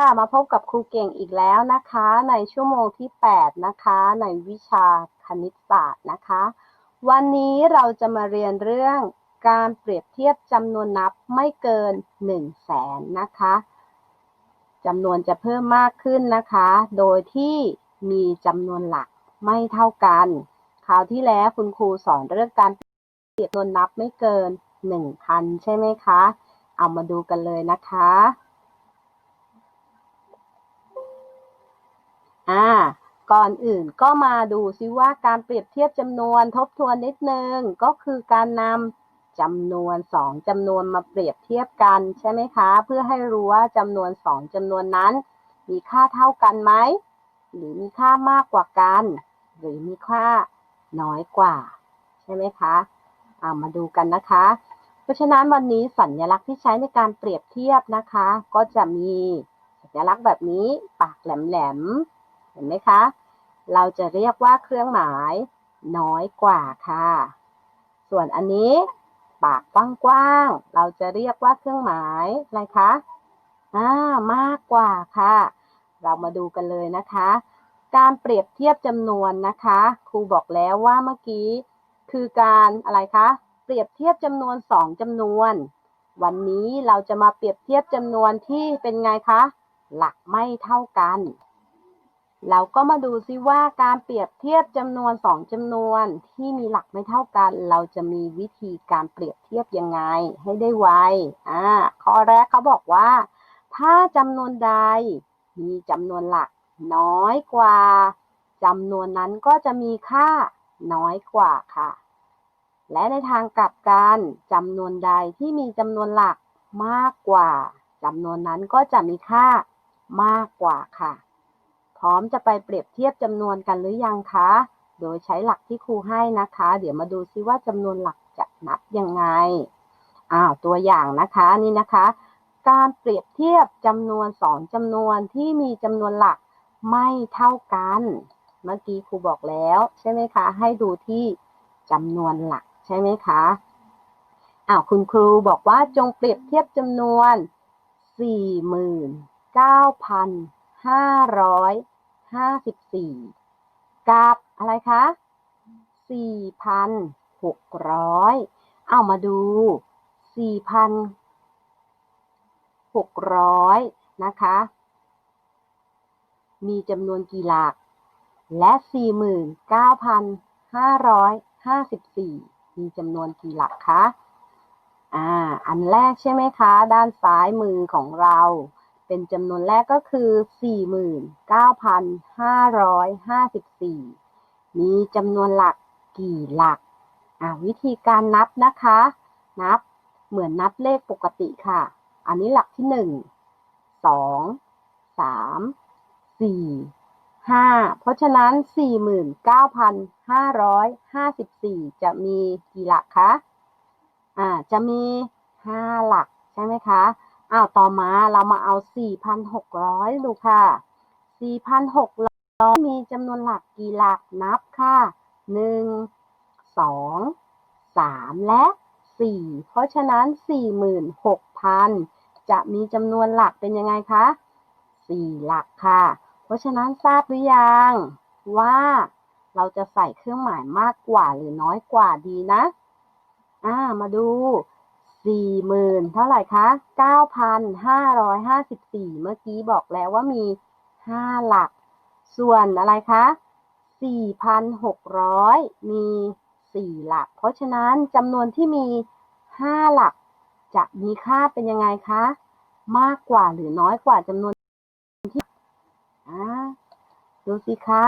ค่ะมาพบกับครูเก่งอีกแล้วนะคะ ในชั่วโมงที่ 8 นะคะ ในวิชาคณิตศาสตร์นะคะ วันนี้เราจะมาเรียนเรื่องการเปรียบเทียบจำนวนนับไม่เกิน 1 0 0 0 0แสนนะคะจำนวนจะเพิ่มมากขึ้นนะคะ โดยที่มีจำนวนหลักไม่เท่ากัน คราวที่แล้วคุณครูสอนเรื่องการเปรียบจำนวนนับไม่เกิน 1,000 ใช่ไหมคะ เอามาดูกันเลยนะคะ ก่อนอื่นก็มาดูซิว่าการเปรียบเทียบจำนวนทบทวนนิดนึง ก็คือการนำจำนวนสองจำนวนมาเปรียบเทียบกันใช่ไหมคะ เพื่อให้รู้ว่าจำนวนสองจำนวนนั้น มีค่าเท่ากันไหม หรือมีค่ามากกว่ากัน หรือมีค่าน้อยกว่า ใช่ไหมคะเอามาดูกันนะคะ เพราะฉะนั้นวันนี้สัญลักษณ์ที่ใช้ในการเปรียบเทียบนะคะ ก็จะมีสัญลักษณ์แบบนี้ปากแหลมๆ เห็นไหมคะ เราจะเรียกว่าเครื่องหมายน้อยกว่าค่ะ ส่วนอันนี้ปากกว้างๆ เราจะเรียกว่าเครื่องหมายอะไรคะอ่ามากกว่าค่ะ เรามาดูกันเลยนะคะ การเปรียบเทียบจำนวนนะคะ ครูบอกแล้วว่าเมื่อกี้ คือการอะไรคะ เปรียบเทียบจำนวน2จำนวน วันนี้เราจะมาเปรียบเทียบจำนวนที่เป็นไงคะ หลักไม่เท่ากัน เราก็มาดูซิว่าการเปรียบเทียบจำนวน2จำนวนที่มีหลักไม่เท่ากัน เราจะมีวิธีการเปรียบเทียบยังไง ให้ได้ไวอ่าข้อแรกเขาบอกว่า ถ้าจำนวนใดมีจำนวนหลักน้อยกว่าจำนวนนั้นก็จะมีค่าน้อยกว่าค่ะ และในทางกลับกันจำนวนใดที่มีจำนวนหลักมากกว่าจำนวนนั้นก็จะมีค่ามากกว่าค่ะ พร้อมจะไปเปรียบเทียบจำนวนกันหรือยังคะ โดยใช้หลักที่ครูให้นะคะ เดี๋ยวมาดูซิว่าจำนวนหลักจะนับยังไง อ้าวตัวอย่างนะคะนี่นะคะ การเปรียบเทียบจำนวนสองจำนวนที่มีจำนวนหลักไม่เท่ากัน เมื่อกี้ครูบอกแล้ว ใช่ไหมคะ ให้ดูที่จำนวนหลักใช่ไหมคะอ้าวคุณครูบอกว่าจงเปรียบเทียบจำนวน 49,554กับอะไรคะ4,600เอามาดู4,600นะคะ มีจำนวนกี่หลัก และ49,554มีจำนวนกี่หลักคะอ่า อันแรกใช่ไหมคะ ด้านซ้ายมือของเรา เป็นจำนวนแรกก็คือ 49,554 มีจำนวนหลักกี่หลัก อ่าวิธีการนับนะคะ นับเหมือนนับเลขปกติค่ะ อันนี้หลักที่ 1 2 3 4 5 เพราะฉะนั้น 49,554 จะมีกี่หลักคะ อ่า จะมี 5 หลักใช่ไหมคะ อ้าวต่อมาเรามาเอา 4,600 ดูค่ะ 4,600 มีจำนวนหลักกี่หลักนับค่ะ 1 2 3 และ 4 เพราะฉะนั้น 46,000 จะมีจำนวนหลักเป็นยังไงคะ 4 หลักค่ะ เพราะฉะนั้นทราบหรือยังว่าเราจะใส่เครื่องหมายมากกว่าหรือน้อยกว่าดีนะ อ่า มาดู 40,000เท่าไหร่คะ9,554เมื่อกี้บอกแล้วว่ามี5หลัก ส่วนอะไรคะ4,600มี4หลัก เพราะฉะนั้นจำนวนที่มี5หลักจะมีค่าเป็นยังไงคะ มากกว่าหรือน้อยกว่าจำนวนที่ดูสิคะ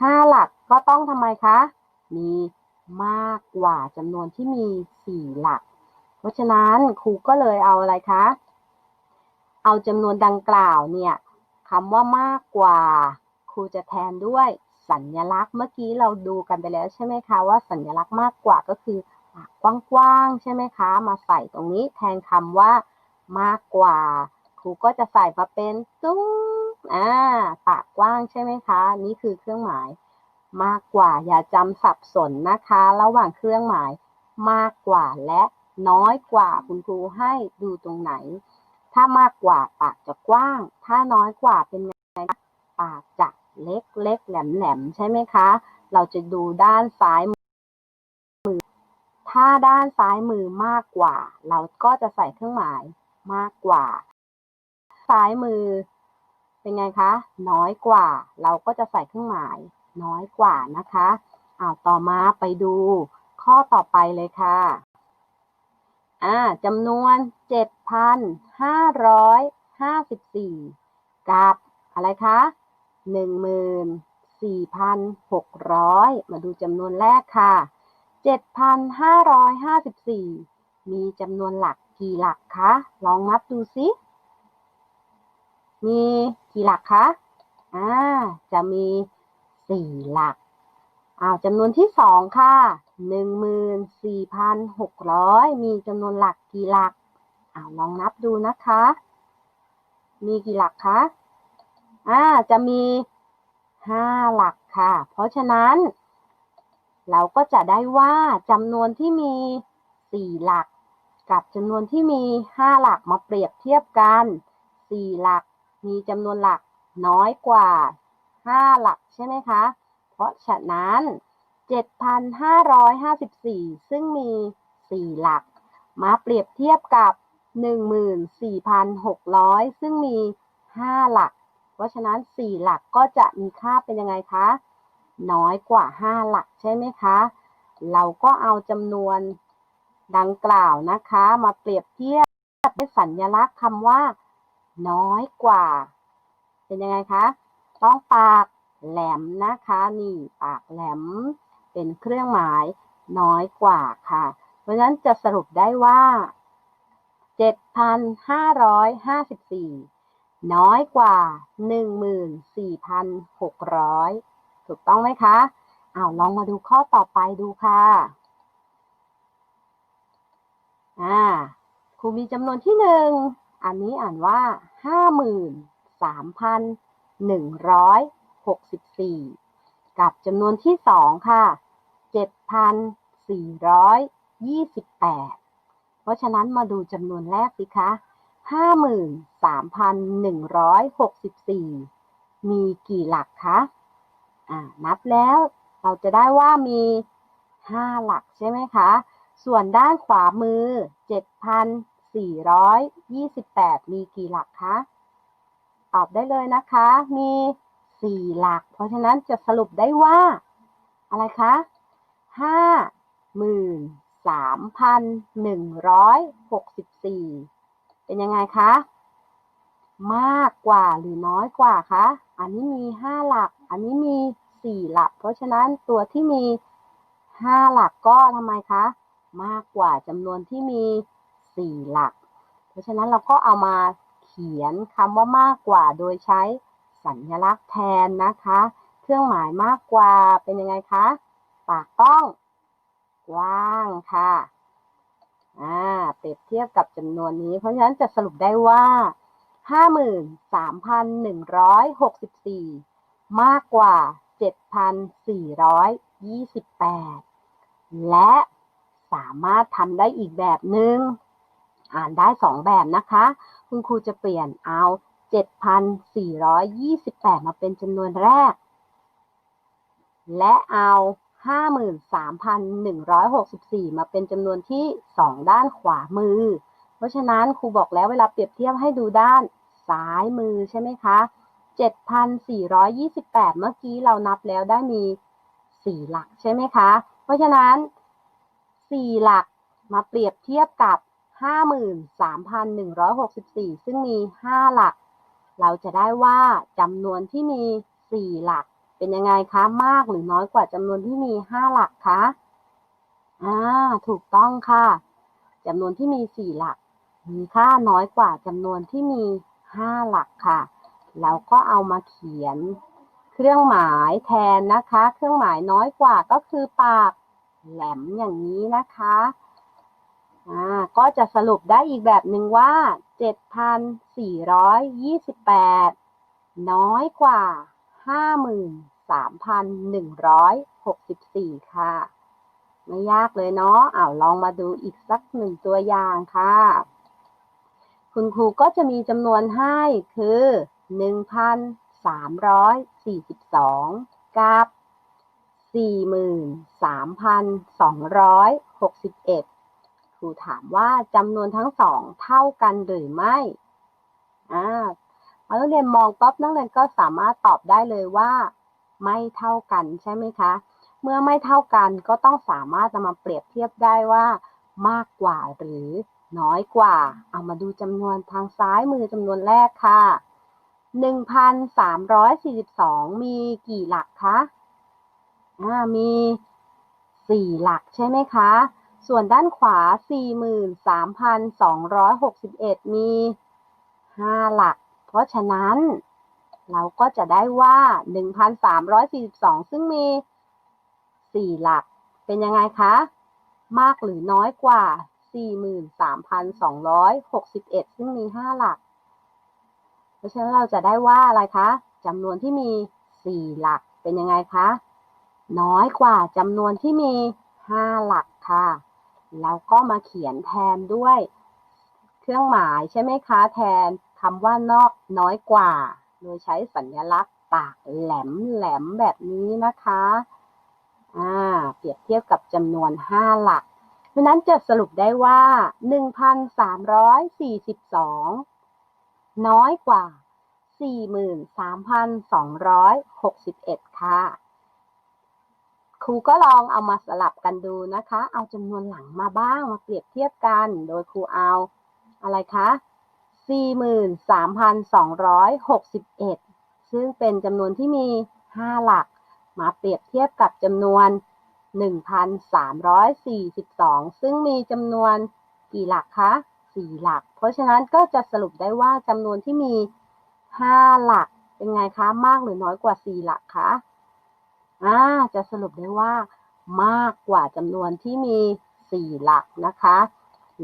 5หลักก็ต้องทำไมคะ มี มากกว่าจำนวนที่มี 4 หลัก เพราะฉะนั้นครูก็เลยเอาอะไรคะ เอาจำนวนดังกล่าวเนี่ยคำว่ามากกว่าครูจะแทนด้วยสัญลักษณ์ เมื่อกี้เราดูกันไปแล้วใช่ไหมคะว่าสัญลักษณ์มากกว่าก็คือปากกว้างๆใช่ไหมคะ มาใส่ตรงนี้แทนคำว่ามากกว่า ครูก็จะใส่มาเป็นตุ้งอ่าปากกว้างใช่ไหมคะ นี่คือเครื่องหมาย มากกว่า อย่าจำสับสนนะคะ ระหว่างเครื่องหมายมากกว่าและน้อยกว่าคุณครูให้ดูตรงไหน ถ้ามากกว่าปากจะกว้าง ถ้าน้อยกว่าเป็นไงปากจะเล็กเล็กแหลมแหลมใช่ไหมคะ เราจะดูด้านซ้ายมือ ถ้าด้านซ้ายมือมากกว่า เราก็จะใส่เครื่องหมายมากกว่า ซ้ายมือเป็นไงคะ น้อยกว่า เราก็จะใส่เครื่องหมาย น้อยกว่านะคะอ้าวต่อมาไปดูข้อต่อไปเลยค่ะอ่าจำนวน 7,554 กับอะไรคะ14,600 มาดูจำนวนแรกค่ะ 7,554 มีจำนวนหลักกี่หลักคะ ลองนับดูสิ มีกี่หลักคะ อ่า จะมี 4หลักอ้าวจำนวนที่สองค่ะ14,600มีจำนวนหลักกี่หลักอ้าวลองนับดูนะคะ มีกี่หลักคะอ่าจะมี5หลักค่ะ เพราะฉะนั้น เราก็จะได้ว่าจำนวนที่มี4หลัก กับจำนวนที่มี5หลักมาเปรียบเทียบกัน4หลักมีจำนวนหลักน้อยกว่า 5 หลักใช่ไหมคะ เพราะฉะนั้น 7,554 ซึ่งมี 4 หลัก มาเปรียบเทียบกับ 14,600 ซึ่งมี 5 หลัก เพราะฉะนั้น 4 หลักก็จะมีค่าเป็นยังไงคะ น้อยกว่า 5 หลักใช่ไหมคะ เราก็เอาจำนวนดังกล่าวนะคะ มาเปรียบเทียบด้วยสัญลักษณ์คำว่า น้อยกว่า เป็นยังไงคะ ต้องปากแหลมนะคะนี่ปากแหลมเป็นเครื่องหมายน้อยกว่าค่ะ เพราะฉะนั้นจะสรุปได้ว่า 7,554 น้อยกว่า 14,600 ถูกต้องไหมคะอ้าวลองมาดูข้อต่อไปดูค่ะอ่าครูมีจำนวนที่หนึ่ง อันนี้อ่านว่า 164 กับจำนวนที่สองค่ะ 7,428 เพราะฉะนั้นมาดูจำนวนแรกสิคะ 53,164 มีกี่หลักคะอ่านับแล้วเราจะได้ว่ามี 5 หลักใช่ไหมคะ ส่วนด้านขวามือ 7,428 มีกี่หลักคะ ตอบได้เลยนะคะ มี4หลัก เพราะฉะนั้นจะสรุปได้ว่า อะไรคะ53,164เป็นยังไงคะ มากกว่าหรือน้อยกว่าคะ อันนี้มี5หลัก อันนี้มี4หลัก เพราะฉะนั้นตัวที่มี5หลักก็ทำไมคะ มากกว่าจำนวนที่มี4หลัก เพราะฉะนั้นเราก็เอามา ขียนคำว่ามากกว่าโดยใช้สัญลักษณ์แทนนะคะ เครื่องหมายมากกว่าเป็นยังไงคะ ปากต้อง กว้างค่ะอ่าเปรียบเทียบกับจำนวนนี้ เพราะฉะนั้นจะสรุปได้ว่า 53,164 มากกว่า 7,428 และสามารถทำได้อีกแบบหนึ่งอ่านได้สองแบบนะคะ คุณครูจะเปลี่ยนเอา 7,428 มาเป็นจำนวนแรก และเอา 53,164 มาเป็นจำนวนที่ 2 ด้านขวามือ เพราะฉะนั้นครูบอกแล้วเวลาเปรียบเทียบให้ดูด้านซ้ายมือใช่ไหมคะ 7,428 เมื่อกี้เรานับแล้วได้มี 4 หลักใช่ไหมคะ เพราะฉะนั้น 4 หลักมาเปรียบเทียบกับ 53,164 ซึ่งมี 5 หลัก เราจะได้ว่าจำนวนที่มี 4 หลัก เป็นยังไงคะ มากหรือน้อยกว่าจำนวนที่มี 5 หลักคะอ่าถูกต้องค่ะจำนวนที่มี 4 หลัก มีค่าน้อยกว่าจำนวนที่มี 5 หลักค่ะเราก็เอามาเขียน เครื่องหมายแทนนะคะ เครื่องหมายน้อยกว่าก็คือปากแหลมอย่างนี้นะคะ อ่าก็จะสรุปได้อีกแบบหนึ่งว่า 7,428 น้อยกว่า 53,164 ค่ะ ไม่ยากเลยเนาะอ้าวลองมาดูอีกสักหนึ่งตัวอย่างค่ะ คุณครูก็จะมีจำนวนให้คือ 1,342 กับ 43,261 รูถามว่าจำนวนทั้งสองเท่ากันหรือไม่อ่านักเรียนมองปั๊บนักเรียนก็สามารถตอบได้เลยว่า ไม่เท่ากันใช่ไหมคะ เมื่อไม่เท่ากันก็ต้องสามารถนำมาเปรียบเทียบได้ว่า มากกว่าหรือน้อยกว่า เอามาดูจำนวนทางซ้ายมือจำนวนแรกค่ะ 1,342 มีกี่หลักคะ อ่า มี 4 หลักใช่ไหมคะ ส่วนด้านขวา 43,261 มี 5 หลัก เพราะฉะนั้น เราก็จะได้ว่า 1,342 ซึ่งมี 4 หลัก เป็นยังไงคะ มากหรือน้อยกว่า 43,261 ซึ่งมี 5 หลัก เพราะฉะนั้นเราจะได้ว่าอะไรคะจำนวนที่มี 4 หลัก เป็นยังไงคะ น้อยกว่าจำนวนที่มี 5 หลักค่ะ แล้วก็มาเขียนแทนด้วย เครื่องหมายใช่ไหมคะแทนคำว่านอกน้อยกว่า โดยใช้สัญลักษณ์ปากแหลมแหลมแบบนี้นะคะอ่าเปรียบเทียบกับจำนวน 5 หลักเพราะนั้นจะสรุปได้ว่า 1,342 น้อยกว่า 43,261 ค่ะ ครูก็ลองเอามาสลับกันดูนะคะ เอาจำนวนหลังมาบ้างมาเปรียบเทียบกัน โดยครูเอาอะไรคะ 43,261 ซึ่งเป็นจำนวนที่มี 5 หลัก มาเปรียบเทียบกับจำนวน 1,342 ซึ่งมีจำนวนกี่หลักคะ 4 หลัก เพราะฉะนั้นก็จะสรุปได้ว่าจำนวนที่มี 5 หลักเป็นไงคะ มากหรือน้อยกว่า 4 หลักคะ อ่าจะสรุปได้ว่ามากกว่าจำนวนที่มี 4 หลักนะคะ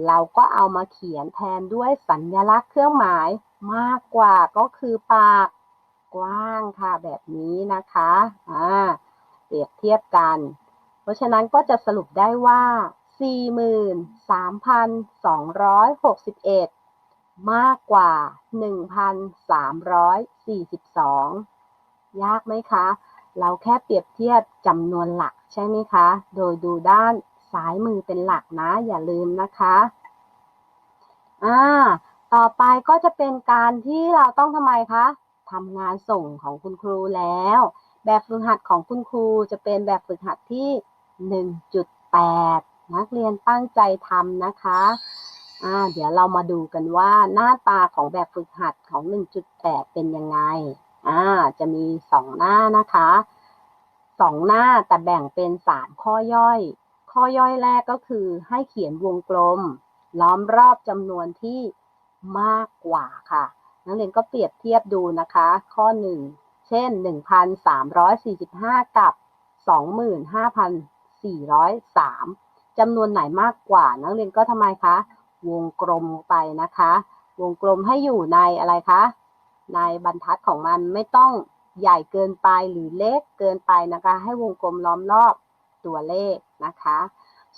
เราก็เอามาเขียนแทนด้วยสัญลักษณ์เครื่องหมายมากกว่าก็คือปากกว้างค่ะแบบนี้นะคะอ่าเปรียบเทียบกัน เพราะฉะนั้นก็จะสรุปได้ว่า 43,261 มากกว่า 1,342 ยากไหมคะ เราแค่เปรียบเทียบจำนวนหลักใช่ไหมคะ โดยดูด้านซ้ายมือเป็นหลักนะ อย่าลืมนะคะอ่าต่อไปก็จะเป็นการที่เราต้องทำไมคะทำงานส่งของคุณครูแล้ว แบบฝึกหัดของคุณครูจะเป็นแบบฝึกหัดที่ 1.8 นักเรียนตั้งใจทำนะคะอ่าเดี๋ยวเรามาดูกันว่าหน้าตาของแบบฝึกหัดของ 1.8 เป็นยังไง อ่าจะมี2หน้านะคะ2หน้าแต่แบ่งเป็น3ข้อย่อย ข้อย่อยแรกก็คือให้เขียนวงกลม ล้อมรอบจำนวนที่มากกว่าค่ะ นักเรียนก็เปรียบเทียบดูนะคะ ข้อ 1 เช่น 1,345 กับ 25,403จำนวนไหนมากกว่า นักเรียนก็ทำไมคะ วงกลมไปนะคะ วงกลมให้อยู่ในอะไรคะ ในบรรทัดของมันไม่ต้องใหญ่เกินไปหรือเล็กเกินไปนะคะ ให้วงกลมล้อมรอบตัวเลขนะคะ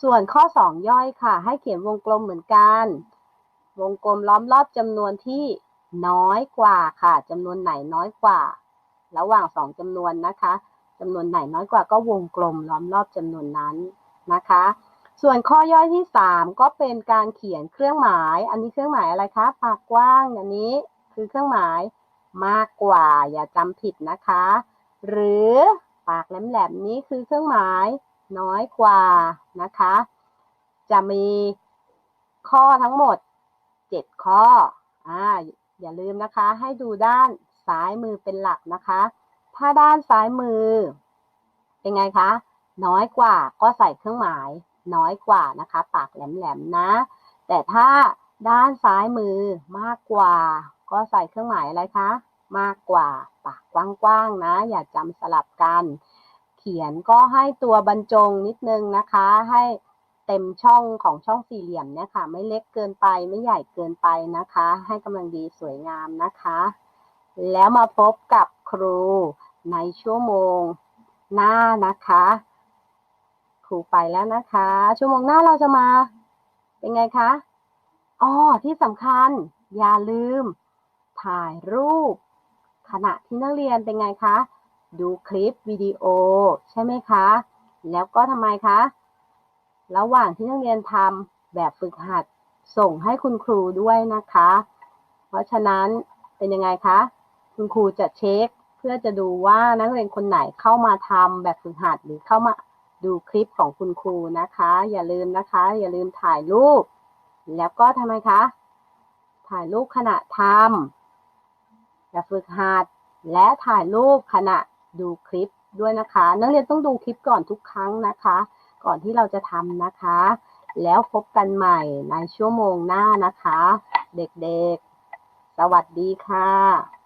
ส่วนข้อ 2 ย่อยค่ะ ให้เขียนวงกลมเหมือนกัน วงกลมล้อมรอบจำนวนที่น้อยกว่าค่ะจำนวนไหนน้อยกว่า ระหว่าง 2จำนวนนะคะจำนวนไหนน้อยกว่าก็วงกลมล้อมรอบจำนวนนั้นนะคะ ส่วนข้อย่อยที่ 3 ก็เป็นการเขียนเครื่องหมาย อันนี้เครื่องหมายอะไรคะปากกว้างอันนี้คือเครื่องหมาย มากกว่า อย่าจำผิดนะคะ หรือปากแหลมๆนี้คือเครื่องหมายน้อยกว่านะคะ จะมีข้อทั้งหมด 7 ข้ออ่าอย่าลืมนะคะ ให้ดูด้านซ้ายมือเป็นหลักนะคะ ถ้าด้านซ้ายมือ เป็นไงคะ น้อยกว่าก็ใส่เครื่องหมายน้อยกว่านะคะ ปากแหลมๆนะ แต่ถ้าด้านซ้ายมือมากกว่า ก็ใส่เครื่องหมายอะไรคะ มากกว่าปากกว้างๆนะ อย่าจำสลับกัน เขียนก็ให้ตัวบรรจงนิดนึงนะคะ ให้เต็มช่องของช่องสี่เหลี่ยมเนี่ยค่ะ ไม่เล็กเกินไปไม่ใหญ่เกินไปนะคะ ให้กำลังดีสวยงามนะคะ แล้วมาพบกับครูในชั่วโมงหน้านะคะ ครูไปแล้วนะคะ ชั่วโมงหน้าเราจะมาเป็นไงคะอ๋อที่สำคัญอย่าลืม ถ่ายรูป ขณะที่นักเรียนเป็นไงคะ ดูคลิปวิดีโอใช่ไหมคะ แล้วก็ทำไมคะ ระหว่างที่นักเรียนทำแบบฝึกหัดส่งให้คุณครูด้วยนะคะ เพราะฉะนั้นเป็นยังไงคะ คุณครูจะเช็คเพื่อจะดูว่านักเรียนคนไหนเข้ามาทำแบบฝึกหัดหรือเข้ามาดูคลิปของคุณครูนะคะ อย่าลืมนะคะ อย่าลืมถ่ายรูป แล้วก็ทำไมคะ ถ่ายรูปขณะทำ แบบฝึกหัดและถ่ายรูปขณะดูคลิปด้วยนะคะ นักเรียนต้องดูคลิปก่อนทุกครั้งนะคะ ก่อนที่เราจะทำนะคะ แล้วพบกันใหม่ในชั่วโมงหน้านะคะ เด็กๆ สวัสดีค่ะ